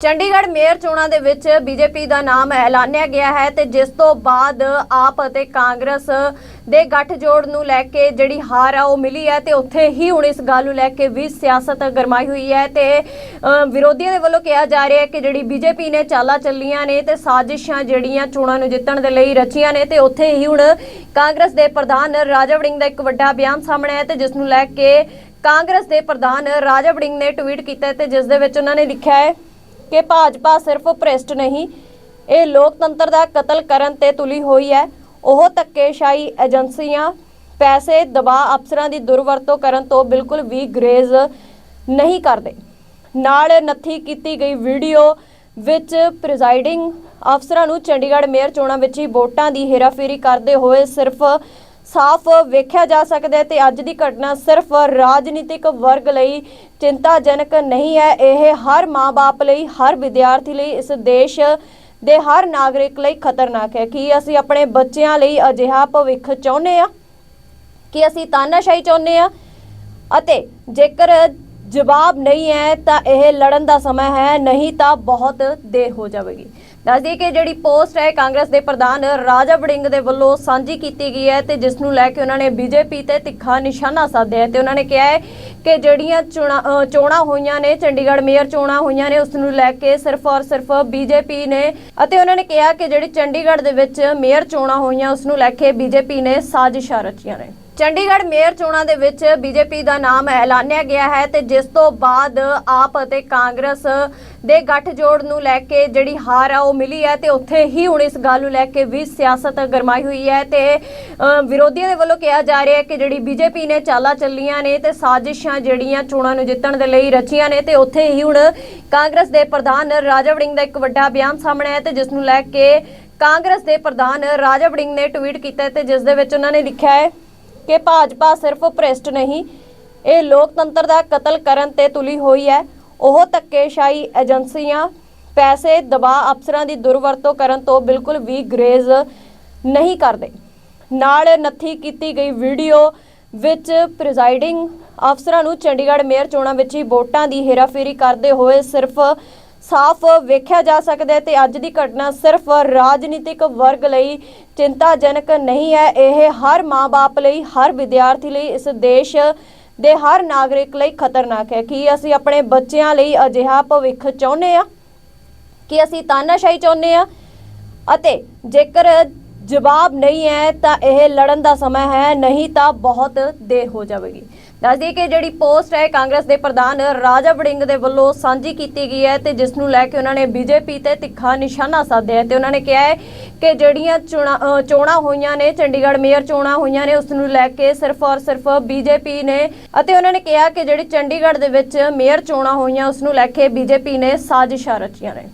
Chandigarh mayor ਚੋਣਾਂ ਦੇ ਵਿੱਚ ਬੀਜੇਪੀ ਦਾ ਨਾਮ ਐਲਾਨਿਆ ਗਿਆ ਹੈ ਤੇ ਜਿਸ ਤੋਂ ਬਾਅਦ ਆਪ ਅਤੇ ਕਾਂਗਰਸ ਦੇ ਗੱਠਜੋੜ ਨੂੰ ਲੈ ਕੇ ਜਿਹੜੀ ਹਾਰ ਆ ਉਹ ਮਿਲੀ ਹੈ ਤੇ ਉੱਥੇ ਹੀ ਹੁਣ ਇਸ ਗੱਲ ਨੂੰ ਲੈ ਕੇ ਵੀ ਸਿਆਸਤ ਗਰਮਾਈ ਹੋਈ ਹੈ ਤੇ ਵਿਰੋਧੀਆਂ ਦੇ ਵੱਲੋਂ ਕਿਹਾ ਜਾ ਰਿਹਾ ਹੈ ਕਿ ਜਿਹੜੀ ਬੀਜੇਪੀ ਨੇ ਚਾਲਾਂ ਚੱਲੀਆਂ ਨੇ ਤੇ ਸਾਜ਼ਿਸ਼ਾਂ ਜਿਹੜੀਆਂ ਚੋਣਾਂ ਨੂੰ ਜਿੱਤਣ ਦੇ ਲਈ ਰਚੀਆਂ ਨੇ ਤੇ ਉੱਥੇ ਹੀ ਹੁਣ ਕਾਂਗਰਸ ਦੇ ਪ੍ਰਧਾਨ ਰਾਜਾ ਵੜਿੰਗ ਦਾ ਇੱਕ ਵੱਡਾ ਬਿਆਨ ਸਾਹਮਣੇ ਆਇਆ ਤੇ ਜਿਸ ਨੂੰ ਲੈ ਕੇ ਕਾਂਗਰਸ ਦੇ ਪ੍ਰਧਾਨ ਰਾਜਾ ਵੜਿੰਗ ਨੇ ਟਵੀਟ ਕੀਤਾ ਹੈ ਤੇ ਜਿਸ ਦੇ ਵਿੱਚ ਉਹਨਾਂ ਨੇ ਲਿਖਿਆ ਹੈ ਕਿ ਭਾਜਪਾ ਸਿਰਫ ਭ੍ਰਿਸ਼ਟ ਨਹੀਂ, ਇਹ ਲੋਕਤੰਤਰ ਦਾ ਕਤਲ ਕਰਨ ਤੇ ਤੁਲੀ ਹੋਈ ਹੈ। ਉਹ ਧੱਕੇਸ਼ਾਹੀ ਏਜੰਸੀਆਂ, ਪੈਸੇ ਦਬਾਅ ਅਫਸਰਾਂ ਦੀ ਦੁਰਵਰਤੋਂ ਕਰਨ ਤੋਂ ਬਿਲਕੁਲ ਵੀ ਗਰੇਜ਼ ਨਹੀਂ ਕਰਦੇ। ਨਾਲ ਨੱਥੀ ਕੀਤੀ ਗਈ ਵੀਡੀਓ ਵਿੱਚ ਪ੍ਰੈਜ਼ਾਈਡਿੰਗ ਅਫਸਰਾਂ ਨੂੰ ਚੰਡੀਗੜ੍ਹ ਮੇਅਰ ਚੋਣਾਂ ਵਿੱਚ ਹੀ ਵੋਟਾਂ ਦੀ ਹੇਰਾਫੇਰੀ ਕਰਦੇ ਹੋਏ ਸਿਰਫ ਸਾਫ਼ ਵੇਖਿਆ ਜਾ ਸਕਦਾ ਹੈ ਤੇ ਅੱਜ ਦੀ ਘਟਨਾ ਸਿਰਫ ਰਾਜਨੀਤਿਕ ਵਰਗ ਲਈ ਚਿੰਤਾਜਨਕ ਨਹੀਂ ਹੈ। ਇਹ ਹਰ ਮਾਂ-ਬਾਪ ਲਈ, ਹਰ ਵਿਦਿਆਰਥੀ ਲਈ, ਇਸ ਦੇਸ਼ ਦੇ ਹਰ ਨਾਗਰਿਕ ਲਈ ਖਤਰਨਾਕ ਹੈ। ਕਿ ਅਸੀਂ ਆਪਣੇ ਬੱਚਿਆਂ ਲਈ ਅਜਿਹਾ ਭਵਿੱਖ ਚਾਹੁੰਦੇ ਆ ਕਿ ਅਸੀਂ ਤਾਨਾਸ਼ਾਹੀ ਚਾਹੁੰਦੇ ਆ ਅਤੇ ਜੇਕਰ ਜਵਾਬ ਨਹੀਂ ਹੈ ਤਾਂ ਇਹ ਲੜਨ ਦਾ ਸਮਾਂ ਹੈ, ਨਹੀਂ ਤਾਂ ਬਹੁਤ ਦੇਰ ਹੋ ਜਾਵੇਗੀ। ਦੱਸਦੀ ਕਿ ਜਿਹੜੀ ਪੋਸਟ ਹੈ, ਕਾਂਗਰਸ ਦੇ ਪ੍ਰਧਾਨ ਰਾਜਾ ਵੜਿੰਗ ਦੇ ਵੱਲੋਂ ਸਾਂਝੀ ਕੀਤੀ ਗਈ ਹੈ ਤੇ ਜਿਸ ਨੂੰ ਲੈ ਕੇ ਉਹਨਾਂ ਨੇ ਬੀਜੇਪੀ ਤੇ ਤਿੱਖਾ ਨਿਸ਼ਾਨਾ ਸਾਧਿਆ ਹੈ ਤੇ ਉਹਨਾਂ ਨੇ ਕਿਹਾ ਹੈ ਕਿ ਜਿਹੜੀਆਂ ਚੋਣਾਂ ਚੋਣਾਂ ਹੋਈਆਂ ਨੇ, ਚੰਡੀਗੜ੍ਹ ਮੇਅਰ ਚੋਣਾਂ ਹੋਈਆਂ ਨੇ, ਉਸ ਨੂੰ ਲੈ ਕੇ ਸਿਰਫ ਔਰ ਸਿਰਫ ਬੀਜੇਪੀ ਨੇ ਅਤੇ ਉਹਨਾਂ ਨੇ ਕਿਹਾ ਕਿ ਜਿਹੜੀ ਚੰਡੀਗੜ੍ਹ ਦੇ ਵਿੱਚ ਮੇਅਰ ਚੋਣਾਂ ਹੋਈਆਂ, ਉਸ ਨੂੰ ਲੈ ਕੇ ਬੀਜੇਪੀ ਨੇ ਸਾਜ਼ਿਸ਼ਾਂ ਰਚੀਆਂ ਨੇ। ਚੰਡੀਗੜ੍ਹ ਮੇਅਰ ਚੋਣਾਂ ਦੇ ਵਿੱਚ ਬੀਜੇਪੀ ਦਾ ਨਾਮ ਐਲਾਨਿਆ ਗਿਆ ਹੈ ਤੇ ਜਿਸ ਤੋਂ ਬਾਅਦ ਆਪ ਅਤੇ ਕਾਂਗਰਸ ਦੇ ਗੱਠਜੋੜ ਨੂੰ ਲੈ ਕੇ ਜਿਹੜੀ ਹਾਰ ਆ ਉਹ ਮਿਲੀ ਹੈ ਤੇ ਉੱਥੇ ਹੀ ਹੁਣ ਇਸ ਗੱਲ ਨੂੰ ਲੈ ਕੇ ਵੀ ਸਿਆਸਤ ਗਰਮਾਈ ਹੋਈ ਹੈ ਤੇ ਵਿਰੋਧੀਆਂ ਦੇ ਵੱਲੋਂ ਕਿਹਾ ਜਾ ਰਿਹਾ ਹੈ ਕਿ ਜਿਹੜੀ ਬੀਜੇਪੀ ਨੇ ਚਾਲਾਂ ਚੱਲੀਆਂ ਨੇ ਤੇ ਸਾਜ਼ਿਸ਼ਾਂ ਜਿਹੜੀਆਂ ਚੋਣਾਂ ਨੂੰ ਜਿੱਤਣ ਦੇ ਲਈ ਰਚੀਆਂ ਨੇ ਤੇ ਉੱਥੇ ਹੀ ਹੁਣ ਕਾਂਗਰਸ ਦੇ ਪ੍ਰਧਾਨ ਰਾਜਾ ਵੜਿੰਗ ਦਾ ਇੱਕ ਵੱਡਾ ਬਿਆਨ ਸਾਹਮਣੇ ਆਇਆ ਤੇ ਜਿਸ ਨੂੰ ਲੈ ਕੇ ਕਾਂਗਰਸ ਦੇ ਪ੍ਰਧਾਨ ਰਾਜਾ ਵੜਿੰਗ ਨੇ ਟਵੀਟ ਕੀਤਾ ਹੈ ਤੇ ਜਿਸ ਦੇ ਵਿੱਚ ਉਹਨਾਂ ਨੇ ਲਿਖਿਆ ਹੈ ਕਿ ਭਾਜਪਾ ਸਿਰਫ ਭ੍ਰਿਸ਼ਟ ਨਹੀਂ, ਇਹ ਲੋਕਤੰਤਰ ਦਾ ਕਤਲ ਕਰਨ ਤੇ ਤੁਲੀ ਹੋਈ ਹੈ। ਉਹ ਧੱਕੇਸ਼ਾਹੀ ਏਜੰਸੀਆਂ, ਪੈਸੇ ਦਬਾਅ ਅਫਸਰਾਂ ਦੀ ਦੁਰਵਰਤੋਂ ਕਰਨ ਤੋਂ ਬਿਲਕੁਲ ਵੀ ਗਰੇਜ਼ ਨਹੀਂ ਕਰਦੇ। ਨਾਲ ਨੱਥੀ ਕੀਤੀ ਗਈ ਵੀਡੀਓ ਵਿੱਚ ਪ੍ਰੈਜ਼ਾਈਡਿੰਗ ਅਫਸਰਾਂ ਨੂੰ ਚੰਡੀਗੜ੍ਹ ਮੇਅਰ ਚੋਣਾਂ ਵਿੱਚ ਹੀ ਵੋਟਾਂ ਦੀ ਹੇਰਾਫੇਰੀ ਕਰਦੇ ਹੋਏ ਸਿਰਫ ਸਾਫ਼ ਵੇਖਿਆ ਜਾ ਸਕਦਾ ਹੈ ਤੇ ਅੱਜ ਦੀ ਘਟਨਾ ਸਿਰਫ ਰਾਜਨੀਤਿਕ ਵਰਗ ਲਈ ਚਿੰਤਾਜਨਕ ਨਹੀਂ ਹੈ। ਇਹ ਹਰ ਮਾਂ-ਬਾਪ ਲਈ, ਹਰ ਵਿਦਿਆਰਥੀ ਲਈ, ਇਸ ਦੇਸ਼ ਦੇ ਹਰ ਨਾਗਰਿਕ ਲਈ ਖਤਰਨਾਕ ਹੈ। ਕੀ ਅਸੀਂ ਆਪਣੇ ਬੱਚਿਆਂ ਲਈ ਅਜਿਹਾ ਭਵਿੱਖ ਚਾਹੁੰਦੇ ਆ ਕਿ ਅਸੀਂ ਤਾਨਾਸ਼ਾਹੀ ਚਾਹੁੰਦੇ ਆ ਅਤੇ ਜੇਕਰ ਜਵਾਬ ਨਹੀਂ ਹੈ ਤਾਂ ਇਹ ਲੜਨ ਦਾ ਸਮਾਂ ਹੈ, ਨਹੀਂ ਤਾਂ ਬਹੁਤ ਦੇਰ ਹੋ ਜਾਵੇਗੀ। ਦੱਸ ਦਈਏ ਕਿ ਜਿਹੜੀ ਪੋਸਟ ਹੈ, ਕਾਂਗਰਸ ਦੇ ਪ੍ਰਧਾਨ ਰਾਜਾ ਵੜਿੰਗ ਦੇ ਵੱਲੋਂ ਸਾਂਝੀ ਕੀਤੀ ਗਈ ਹੈ ਤੇ ਜਿਸ ਨੂੰ ਲੈ ਕੇ ਉਹਨਾਂ ਨੇ ਬੀਜੇਪੀ ਤੇ ਤਿੱਖਾ ਨਿਸ਼ਾਨਾ ਸਾਧਿਆ ਹੈ ਤੇ ਉਹਨਾਂ ਨੇ ਕਿਹਾ ਹੈ ਕਿ ਜਿਹੜੀਆਂ ਚੋਣਾਂ ਚੋਣਾਂ ਹੋਈਆਂ ਨੇ, ਚੰਡੀਗੜ੍ਹ ਮੇਅਰ ਚੋਣਾਂ ਹੋਈਆਂ ਨੇ, ਉਸ ਨੂੰ ਲੈ ਕੇ ਸਿਰਫ ਔਰ ਸਿਰਫ ਬੀਜੇਪੀ ਨੇ ਅਤੇ ਉਹਨਾਂ ਨੇ ਕਿਹਾ ਕਿ ਜਿਹੜੀ ਚੰਡੀਗੜ੍ਹ ਦੇ ਵਿੱਚ ਮੇਅਰ ਚੋਣਾਂ ਹੋਈਆਂ, ਉਸ ਨੂੰ ਲੈ ਕੇ ਬੀਜੇਪੀ ਨੇ ਸਾਜ਼ਿਸ਼ਾਂ ਰਚੀਆਂ ਨੇ।